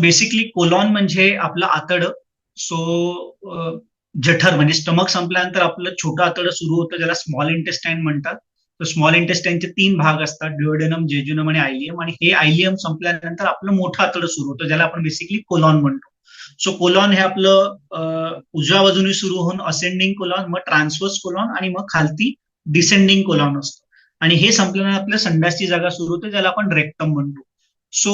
Basically colon म्हणजे आपलं आतडं. So जठर म्हणजे स्टमक संपल्यानंतर आपलं छोटं आतडं सुरू होतं ज्याला स्मॉल इंटेस्टाईन म्हणतात. तर स्मॉल इंटेस्टाईनचे तीन भाग असतात ड्युओडेनम जेजुनम आणि आयलियम आणि हे आयलियम संपल्यानंतर आपलं मोठं आतडं सुरू होतं ज्याला आपण बेसिकली कोलॉन म्हणतो. सो कोलॉन हे आपलं उजव्या बाजूने सुरू होऊन असेंडिंग कोलॉन मग ट्रान्सवर्स कोलॉन आणि मग खालती डिसेंडिंग कोलॉन असतो. आणि हे संपल्यानंतर आपल्या संडासची जागा सुरू होते ज्याला आपण रेक्टम म्हणतो. सो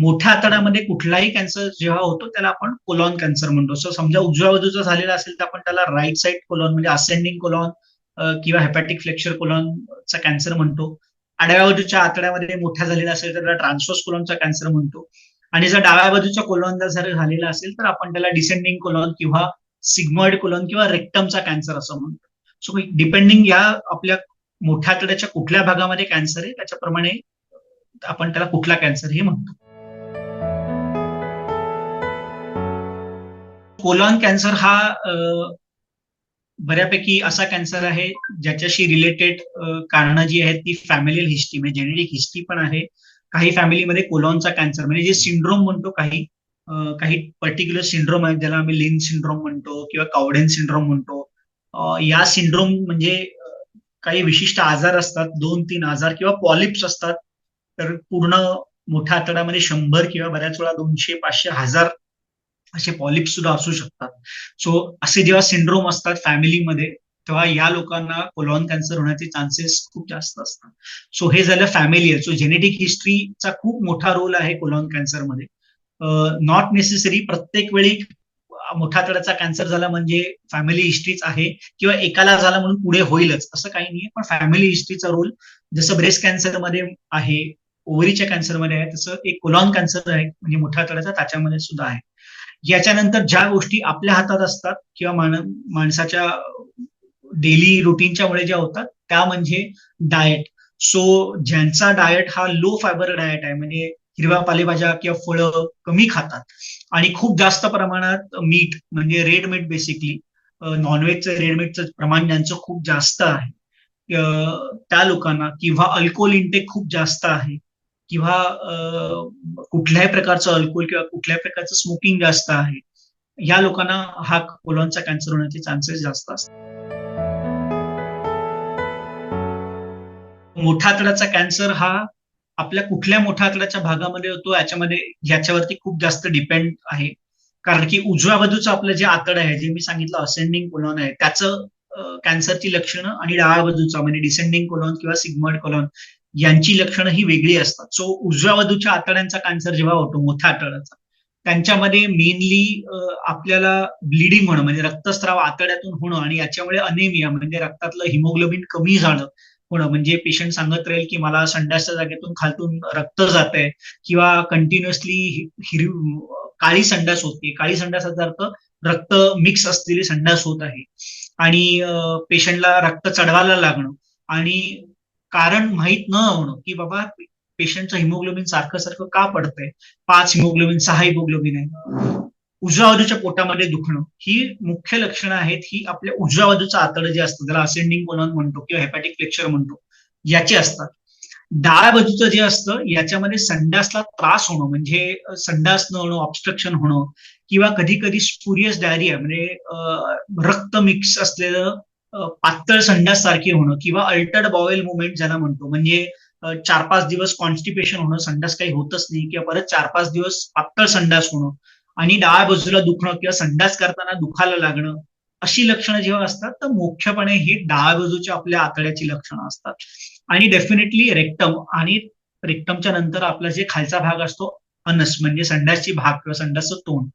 मोठ्या आतड्यामध्ये कुठलाही कॅन्सर जेव्हा होतो त्याला आपण कोलॉन कॅन्सर म्हणतो. सो समजा उजव्या बाजूचा झालेला असेल तर आपण त्याला राईट साईड कोलॉन म्हणजे असेंडिंग कोलॉन किंवा हेपॅटिक फ्लेक्चर कोलॉनचा कॅन्सर म्हणतो. आडव्या बाजूच्या आतड्यामध्ये मोठा झालेला असेल तर त्याला ट्रान्सफोस कोलॉनचा कॅन्सर म्हणतो. आणि जर डाव्या बाजूच्या कोलॉनचा जर झालेला असेल तर आपण त्याला डिसेंडिंग कोलॉन किंवा सिग्मॉइड कोलॉन किंवा रेक्टमचा कॅन्सर असं म्हणतो. सो डिपेंडिंग या आपल्या मोठ्या आतड्याच्या कुठल्या भागामध्ये कॅन्सर आहे त्याच्याप्रमाणे आपण त्याला कुठला कॅन्सर हे म्हणतो. कोलॉन कॅन्सर हा बऱ्यापैकी असा कॅन्सर आहे ज्याच्याशी रिलेटेड कारणं जी आहेत ती फॅमिली हिस्ट्री म्हणजे जेनेटिक हिस्ट्री पण आहे. काही फॅमिलीमध्ये कोलॉनचा कॅन्सर म्हणजे जे सिंड्रोम म्हणतो काही काही पर्टिक्युलर सिंड्रोम आहेत ज्याला आम्ही लिन सिंड्रोम म्हणतो किंवा कावडेन सिंड्रोम म्हणतो. या सिंड्रोम म्हणजे काही विशिष्ट आजार असतात दोन तीन आजार किंवा पॉलिप्स असतात. तर पूर्ण मोठ्या आतड्यामध्ये शंभर किंवा बऱ्याच वेळा दोनशे पाचशे हजार असे पॉलिप्स सुद्धा असू शकतात. सो असे जेव्हा सिंड्रोम असतात फॅमिलीमध्ये तेव्हा या लोकांना कोलॉन कॅन्सर होण्याचे चान्सेस खूप जास्त असतात. सो हे झालं फॅमिली सो जेनेटिक हिस्ट्रीचा खूप मोठा रोल आहे कोलॉन कॅन्सरमध्ये नॉट नेसेसरी प्रत्येक वेळी मोठ्या आतड्याचा कॅन्सर झाला म्हणजे फॅमिली हिस्ट्रीच आहे किंवा एकाला झाला म्हणून पुढे होईलच असं काही नाही पण फॅमिली हिस्ट्रीचा रोल जसं ब्रेस्ट कॅन्सरमध्ये आहे ओव्हरीच्या कॅन्सरमध्ये आहे तसं एक कोलॉन कॅन्सर आहे म्हणजे मोठ्या आतड्याचा त्याच्यामध्ये सुद्धा आहे. याच्यानंतर ज्या गोष्टी आपल्या हातात असतात किंवा माणसाच्या डेली रुटीनच्या मुळे ज्या होतात त्या म्हणजे डाएट सो ज्यांचा डाएट हा लो फायबर डाएट आहे म्हणजे हिरव्या पालेभाज्या किंवा फळं कमी खातात. आणि खूप जास्त प्रमाणात मीठ म्हणजे रेड मीठ बेसिकली नॉनव्हेजचं रेड मीठचं प्रमाण ज्यांचं खूप जास्त आहे त्या लोकांना किंवा अल्कोहोल इंटेक खूप जास्त आहे किंवा कुठल्याही प्रकारचं अल्कोहोल किंवा कुठल्याही प्रकारचं स्मोकिंग जास्त आहे या लोकांना हा कोलॉनचा कॅन्सर होण्याचे चान्सेस जास्त असतात. मोठ्या आतड्याचा कॅन्सर हा आपल्या कुठल्या मोठ्या आतड्याच्या भागामध्ये होतो याच्यामध्ये याच्यावरती खूप जास्त डिपेंड आहे. कारण की उजव्या बाजूचं आपलं जे आतड आहे जे मी सांगितलं असेंडिंग कोलॉन आहे त्याचं कॅन्सरची लक्षणं आणि डाव्या बाजूचा म्हणजे डिसेंडिंग कोलॉन किंवा सिग्मॉइड कोलॉन यांची लक्षणं ही वेगळी असतात. सो उजव्या वधूच्या आतड्यांचा कॅन्सर जेव्हा होतो मोठ्या आतड्याचा त्यांच्यामध्ये मेनली आपल्याला ब्लिडिंग होणं म्हणजे रक्तस्राव आतड्यातून होणं आणि याच्यामुळे अनेमिया म्हणजे रक्तातलं हिमोग्लोबिन कमी झालं होणं. म्हणजे पेशंट सांगत राहील की मला संडासच्या जागेतून खालतून रक्त जात आहे किंवा कंटिन्युअसली हिरवी काळी संडास होते काळी संडासाचा अर्थ रक्त मिक्स असलेली संडास होत आहे. आणि पेशंटला रक्त चढवायला लागणं आणि कारण माहीत न होणं की बाबा पेशंटचं हिमोग्लोबिन सारखं सारखं का पडतंय? पाच हिमोग्लोबिन सहा हिमोग्लोबिन आहे. उजव्या बाजूच्या पोटामध्ये दुखणं. ही मुख्य लक्षणं आहेत ही आपल्या उजव्या बाजूचं आतडं जे असतं त्याला असेंडिंग कोलन म्हणतो किंवा हेपॅटिक फ्लेक्चर म्हणतो याचे असतात. डाव्या बाजूचं जे असतं याच्यामध्ये संडासला त्रास होणं म्हणजे संडास न होणं ऑब्स्ट्रक्शन होणं किंवा कधी कधी स्पुरियस डायरिया म्हणजे रक्त मिक्स असलेलं पातळ संडास सारखे होणं किंवा अल्टर्ड बॉवेल मुवमेंट ज्याला म्हणतो. म्हणजे चार पाच दिवस कॉन्स्टिपेशन होणं संडास काही होतच नाही किंवा परत चार पाच दिवस पातळ संडास होणं आणि डाव्या बाजूला दुखणं किंवा संडास करताना दुखायला लागणं अशी लक्षणं जेव्हा असतात तर मुख्यपणे ही डाव्या बाजूच्या आपल्या आतड्याची लक्षणं असतात. आणि डेफिनेटली रेक्टम आणि रेक्टमच्या नंतर आपला जे खालचा भाग असतो अनस म्हणजे संडासची भाग किंवा संडासचं तोंड.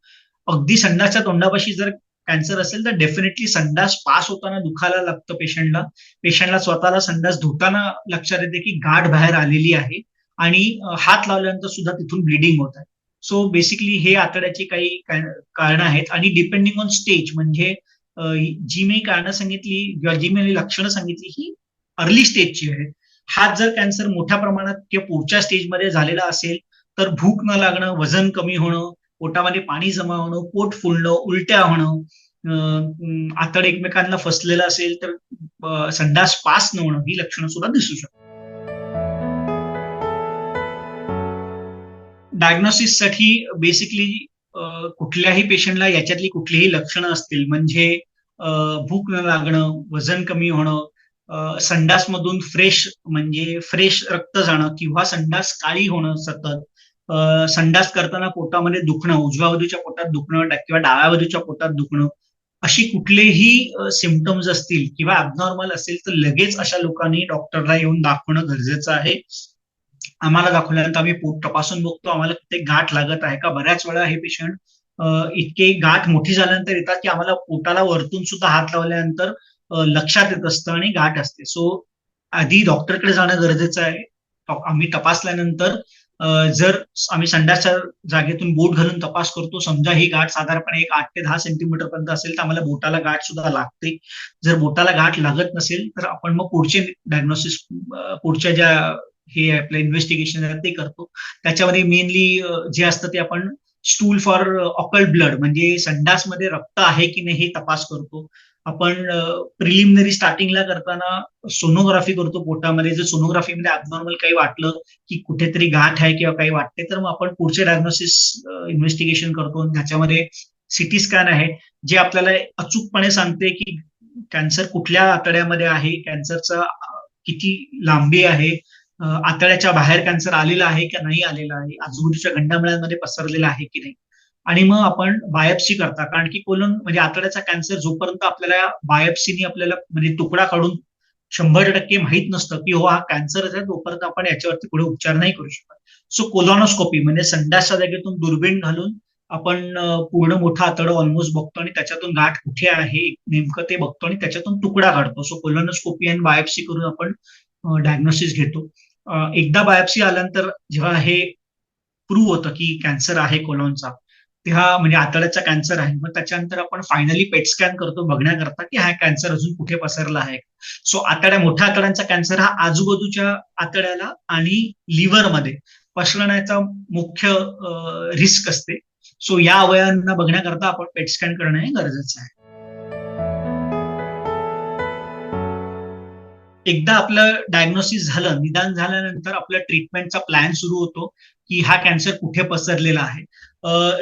अगदी संडासच्या तोंडापाशी जर कॅन्सर असेल तर डेफिनेटली संडास पास होताना दुखायला लागतं पेशंटला पेशंटला स्वतःला संडास धुताना लक्षात येते की गाठ बाहेर आलेली आहे आणि हात लावल्यानंतर सुद्धा तिथून ब्लिडिंग होत आहे. सो बेसिकली हे आतड्याची काही कारणं आहेत आणि डिपेंडिंग ऑन स्टेज म्हणजे जी मी कारणं सांगितली किंवा जी मी लक्षणं सांगितली ही अर्ली स्टेजची आहे हात जर कॅन्सर मोठ्या प्रमाणात किंवा पुढच्या स्टेजमध्ये झालेला असेल तर भूक न लागणं वजन कमी होणं पोटामध्ये पाणी जमा होणं पोट फुलणं उलट्या होणं आतड एकमेकांना फसलेलं असेल तर संडास पास न होणं ही लक्षणं सुद्धा दिसू शकतात. डायग्नोसिससाठी बेसिकली कुठल्याही पेशंटला याच्यातली कुठलीही लक्षणं असतील म्हणजे भूक न लागणं वजन कमी होणं संडासमधून फ्रेश म्हणजे फ्रेश रक्त जाणं किंवा संडास काळी होणं सतत संडास करताना पोटामध्ये दुखणं उजव्या बाजूच्या पोटात दुखणं किंवा डाव्या बाजूच्या पोटात दुखणं अशी कुठलेही सिमटम्स असतील किंवा अबनॉर्मल असेल तर लगेच अशा लोकांनी डॉक्टरला येऊन दाखवणं गरजेचं आहे. आम्हाला दाखवल्यानंतर आम्ही पोट तपासून बघतो आम्हाला ते गाठ लागत आहे का? बऱ्याच वेळा हे पेशंट इतके गाठ मोठी झाल्यानंतर येतात की आम्हाला पोटाला वरतून सुद्धा हात लावल्यानंतर लक्षात येत असतं आणि गाठ असते. सो आधी डॉक्टरकडे जाणं गरजेचं आहे. आम्ही तपासल्यानंतर जर आम्ही संडासच्या जागेतून बोट घालून तपास करतो समजा ही गाठ साधारणपणे एक आठ ते दहा सेंटीमीटर पर्यंत असेल तर आम्हाला बोटाला गाठ सुद्धा लागते. जर बोटाला गाठ लागत नसेल तर आपण मग पुढचे डायग्नोसिस पुढच्या ज्या हे आपलं इन्व्हेस्टिगेशन आहे ते करतो. त्याच्यामध्ये मेनली जे असतं ते आपण स्टूल फॉर ऑकल्ड ब्लड म्हणजे संडासमध्ये रक्त आहे की नाही हे तपास करतो. आपण प्रिलिमिनरी स्टार्टिंगला करताना सोनोग्राफी करतो पोटामध्ये. जर सोनोग्राफीमध्ये अबनॉर्मल काही वाटलं की कुठेतरी गाठ आहे किंवा काही वाटते तर मग आपण पुढचे डायग्नोसिस इन्व्हेस्टिगेशन करतो. त्याच्यामध्ये सिटी स्कॅन आहे जे आपल्याला अचूकपणे सांगते की कॅन्सर कुठल्या आतड्यामध्ये आहे कॅन्सरचा किती लांबी आहे आतड्याच्या बाहेर कॅन्सर आलेला आहे की नाही आलेला आहे आजूबाजूच्या गंडामळ्यांमध्ये पसरलेला आहे की नाही. आणि मग आपण बायोप्सी करता. कारण की कोलन म्हणजे आतड्याचा कॅन्सर जोपर्यंत आपल्याला बायोप्सीनी आपल्याला म्हणजे तुकडा काढून शंभर टक्के माहीत नसतं की हो हा कॅन्सर आहे तोपर्यंत आपण याच्यावरती पुढे उपचार नाही करू शकत. सो कोलॉनोस्कोपी म्हणजे संडासच्या जागेतून दुर्बीण घालून आपण पूर्ण मोठा आतडं ऑलमोस्ट बघतो आणि त्याच्यातून गाठ कुठे आहे नेमकं ते बघतो आणि त्याच्यातून तुकडा काढतो. सो कोलॉनोस्कोपी आणि बायोप्सी करून आपण डायग्नोसिस घेतो. एकदा बायोप्सी आल्यानंतर जेव्हा हे प्रूव्ह होतं की कॅन्सर आहे कोलॉनचा तेव्हा म्हणजे आतड्याचा कॅन्सर आहे. मग त्याच्यानंतर आपण फायनली पेट स्कॅन करतो बघण्याकरता की हा कॅन्सर अजून कुठे पसरला आहे. सो आतड्या मोठ्या आतड्यांचा कॅन्सर हा आजूबाजूच्या आतड्याला आणि लिव्हरमध्ये पसरण्याचा मुख्य रिस्क असते. सो या अवयांना बघण्याकरता आपण पेट स्कॅन करणं हे गरजेचं आहे. एकदा आपलं डायग्नोसिस झालं निदान झाल्यानंतर आपल्या ट्रीटमेंटचा प्लॅन सुरू होतो की हा कॅन्सर कुठे पसरलेला आहे.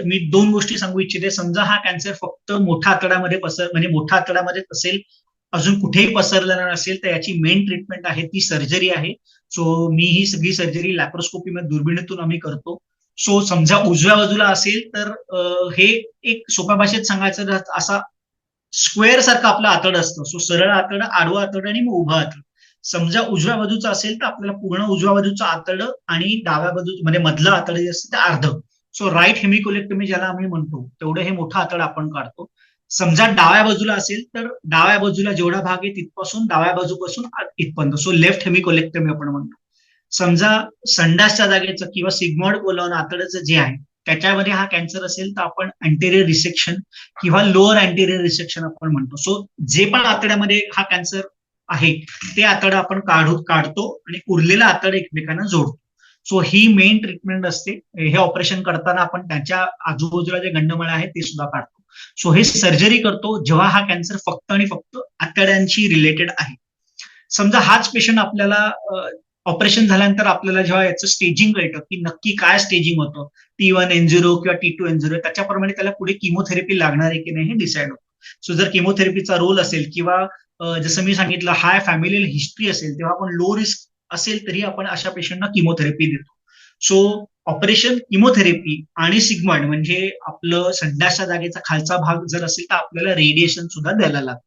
मी दोन गोष्टी सांगू इच्छिते. समजा हा कॅन्सर फक्त मोठ्या आतड्यामध्ये पसर म्हणजे मोठ्या आतड्यामध्ये असेल अजून कुठेही पसरलेला नसेल तर याची मेन ट्रीटमेंट आहे ती सर्जरी आहे. सो मी ही सगळी सर्जरी लॅप्रोस्कोपी दुर्बिणीतून आम्ही करतो. सो समजा उजव्या बाजूला असेल तर हे एक सोप्या भाषेत सांगायचं असा स्क्वेअर सारखं आपलं आतड असतं. सो सरळ आतड आडवं आतड आणि मग उभं आतड. समजा उजव्या बाजूचं असेल तर आपल्याला पूर्ण उजव्या बाजूचं आतड आणि डाव्या बाजू म्हणजे मधलं आतड जे असतं ते अर्ध. सो राईट हेमिकोलेक्टमी ज्याला आम्ही म्हणतो तेवढं हे मोठं आतड आपण काढतो. समजा डाव्या बाजूला असेल तर डाव्या बाजूला जेवढा भाग आहे तिथपासून डाव्या बाजूपासून इथपर्यंत. सो लेफ्ट हेमिकोलेक्टमी आपण म्हणतो. समजा संडासच्या जागेचं किंवा सिग्मॉड कोलॉन आतड्याचं जे आहे त्याच्यामध्ये हा कॅन्सर असेल तर आपण अँटेरियर रिसेक्शन किंवा लोअर अँटेरियर रिसेक्शन आपण म्हणतो. सो जे पण आतड्यामध्ये हा कॅन्सर आहे ते आतड आपण काढू काढतो आणि उरलेलं आतड एकमेकांना जोडतो. सो ही मेन ट्रीटमेंट असते. हे ऑपरेशन करताना आपण त्याच्या आजूबाजूला जे गंडमळ आहे ते सुद्धा काढतो. सो हे सर्जरी करतो जेव्हा हा कॅन्सर फक्त आणि फक्त आतड्यांशी रिलेटेड आहे. समजा हाच पेशंट आपल्याला ऑपरेशन झाल्यानंतर आपल्याला जेव्हा याचं स्टेजिंग कळतं की नक्की काय स्टेजिंग होतं टी वन एन झिरो किंवा टी टू एन झिरो त्याच्याप्रमाणे त्याला पुढे किमोथेरपी लागणार आहे की नाही हे डिसाईड होतं. सो जर किमोथेरपीचा रोल असेल किंवा जसं मी सांगितलं हाय फॅमिलियल हिस्ट्री असेल तेव्हा आपण लो रिस्क असेल तरी आपण अशा पेशंटना किमोथेरपी देतो. सो ऑपरेशन किमोथेरपी आणि सिग्मंड म्हणजे आपलं संडासच्या जागेचा खालचा भाग जर असेल तर आपल्याला रेडिएशन सुद्धा द्यायला लागतं.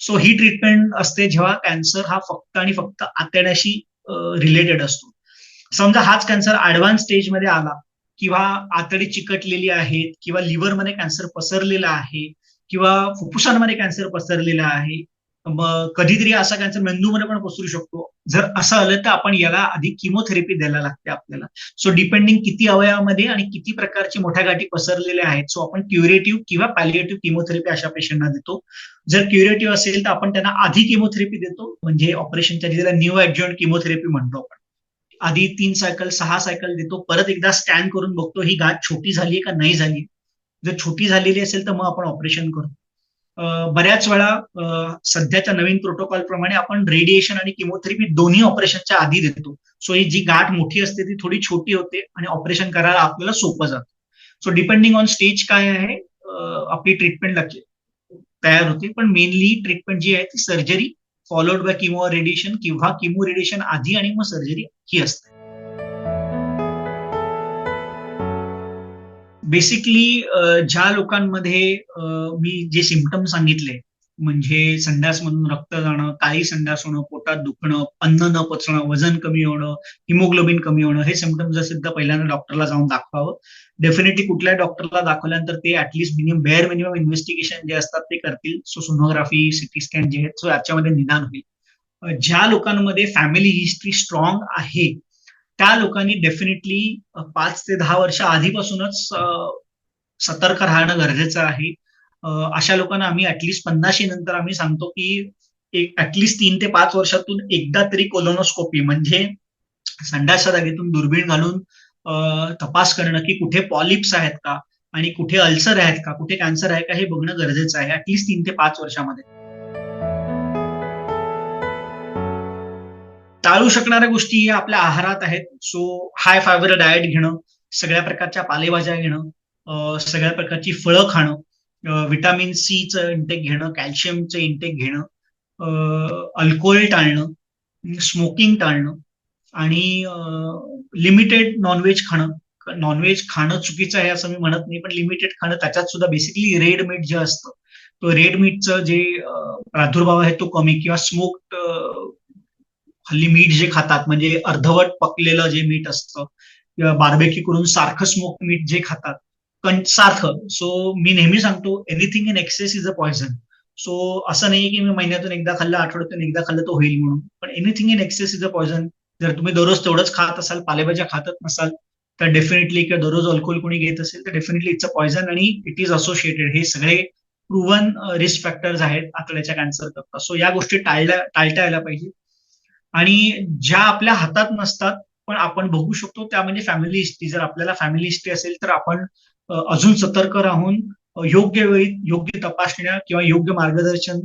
सो ही ट्रीटमेंट असते जेव्हा कॅन्सर हा फक्त आणि फक्त आतड्याशी रिलेटेड असतो. समजा हाच कॅन्सर ऍडव्हान्स स्टेजमध्ये आला किंवा आतडी चिकटलेली आहेत किंवा लिव्हरमध्ये कॅन्सर पसरलेला आहे किंवा फुफ्फुसांमध्ये कॅन्सर पसरलेला आहे कधीतरी असा कॅन्सर मेंदूमध्ये पण पसरू शकतो. जर असं आलं तर आपण याला आधी किमोथेरपी द्यायला लागते आपल्याला. सो डिपेंडिंग किती अवयवामध्ये आणि किती प्रकारची मोठ्या गाठी पसरलेल्या आहेत सो आपण क्युरेटिव्ह किंवा पॅलिएटिव्ह किमोथेरपी अशा पेशंटना देतो. जर क्युरेटिव्ह असेल तर आपण त्यांना आधी किमोथेरपी देतो म्हणजे ऑपरेशनच्या ज्याला न्यू ऍडजॉइंट किमोथेरपी म्हणतो आपण. आधी तीन सायकल सहा सायकल देतो परत एकदा स्टॅन करून बघतो ही गाठ छोटी झाली का नाही झाली जर छोटी झालेली असेल तर मग आपण ऑपरेशन करतो. बऱ्याच वेळा सध्याच्या नवीन प्रोटोकॉल प्रमाणे आपण रेडिएशन आणि किमोथेरपी दोन्ही ऑपरेशनच्या आधी देतो. सो ही जी गाठ मोठी असते ती थोडी छोटी होते आणि ऑपरेशन करायला आपल्याला सोपं जातं. सो डिपेंडिंग ऑन स्टेज काय आहे आपली ट्रीटमेंट तयार होते. पण मेनली ट्रीटमेंट जी आहे ती surgery followed by chemo radiation किंवा किमो रेडिएशन आधी आणि मग सर्जरी ही असते. बेसिकली ज्या लोकांमध्ये मी जे सिमटम सांगितले म्हणजे संडासमधून रक्त जाणं काळी संडास होणं पोटात दुखणं अन्न न पचणं वजन कमी होणं हिमोग्लोबिन कमी होणं हे सिमटम्स जर तर पहिल्यांदा डॉक्टरला जाऊन दाखवावं डेफिनेटली कुठल्याही डॉक्टरला दाखवल्यानंतर ते at least minimum bare minimum investigation जे असतात ते करतील. सो सोनोग्राफी सिटी स्कॅन जे आहेत सो याच्यामध्ये निदान होईल. ज्या लोकांमध्ये फॅमिली हिस्ट्री स्ट्रॉंग आहे त्या लोकांनी डेफिनेटली पाच ते दहा वर्ष आधीपासूनच सतर्क राहणं गरजेचं आहे. अशा लोकांना आम्ही ऍटलिस्ट पन्नाशी नंतर आम्ही सांगतो की एक ऍटलिस्ट तीन ते पाच वर्षातून एकदा तरी कोलोनोस्कोपी म्हणजे संडासच्या जागेतून दुर्बीण घालून तपास करणं की कुठे पॉलिप्स आहेत का आणि कुठे अल्सर आहेत का कुठे कॅन्सर आहे का हे बघणं गरजेचं आहे ऍटलिस्ट तीन ते पाच वर्षामध्ये. टाळू शकणाऱ्या गोष्टी या आपल्या आहारात आहेत. सो हाय फायबर डाएट घेणं सगळ्या प्रकारच्या पालेभाज्या घेणं सगळ्या प्रकारची फळं खाणं विटामिन सीचं इंटेक घेणं कॅल्शियमचं इंटेक घेणं अल्कोहोल टाळणं स्मोकिंग टाळणं आणि लिमिटेड नॉनव्हेज खाणं. नॉनव्हेज खाणं चुकीचं आहे असं मी म्हणत नाही पण लिमिटेड खाणं त्याच्यात सुद्धा बेसिकली रेड मीट जे असतं तो रेड मीटचं जे प्रादुर्भाव आहे तो कमी किंवा स्मोक्ड हल्ली मीठ जे खातात म्हणजे अर्धवट पकलेलं जे मीठ असतं किंवा बार्बेक्यू करून सारखं स्मोक मीठ जे खातात सारखं. सो मी नेहमी सांगतो anything in excess is a poison so असं नाही की मी महिन्यातून एकदा खाल्लं आठवड्यातून एकदा खाल्लं तो होईल म्हणून. पण anything in excess is a poison जर तुम्ही दररोज तेवढंच खात असाल पालेभाज्या खातच नसाल तर डेफिनेटली किंवा दररोज अल्कोहोल कोणी घेत असेल तर डेफिनेटली इट्स अ पॉयझन आणि इट इज असोसिएटेड हे सगळे प्रूव्हन रिस्क फॅक्टर्स आहेत आतड्याच्या कॅन्सर करता सो या गोष्टी टाळल्या टाळता यायला पाहिजे. आणि ज्या आपल्या हातात नसतात पण आपण बघू शकतो त्या म्हणजे फॅमिली हिस्ट्री जर आपल्याला फॅमिली हिस्ट्री असेल तर आपण अजून सतर्क राहून योग्य वेळी योग्य तपासण्या किंवा योग्य मार्गदर्शन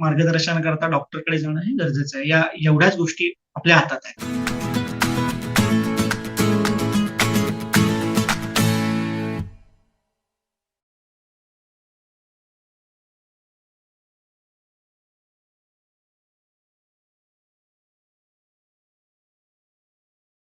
मार्गदर्शनाकरता डॉक्टरकडे जाणं हे गरजेचं आहे. या एवढ्याच गोष्टी आपल्या हातात आहेत.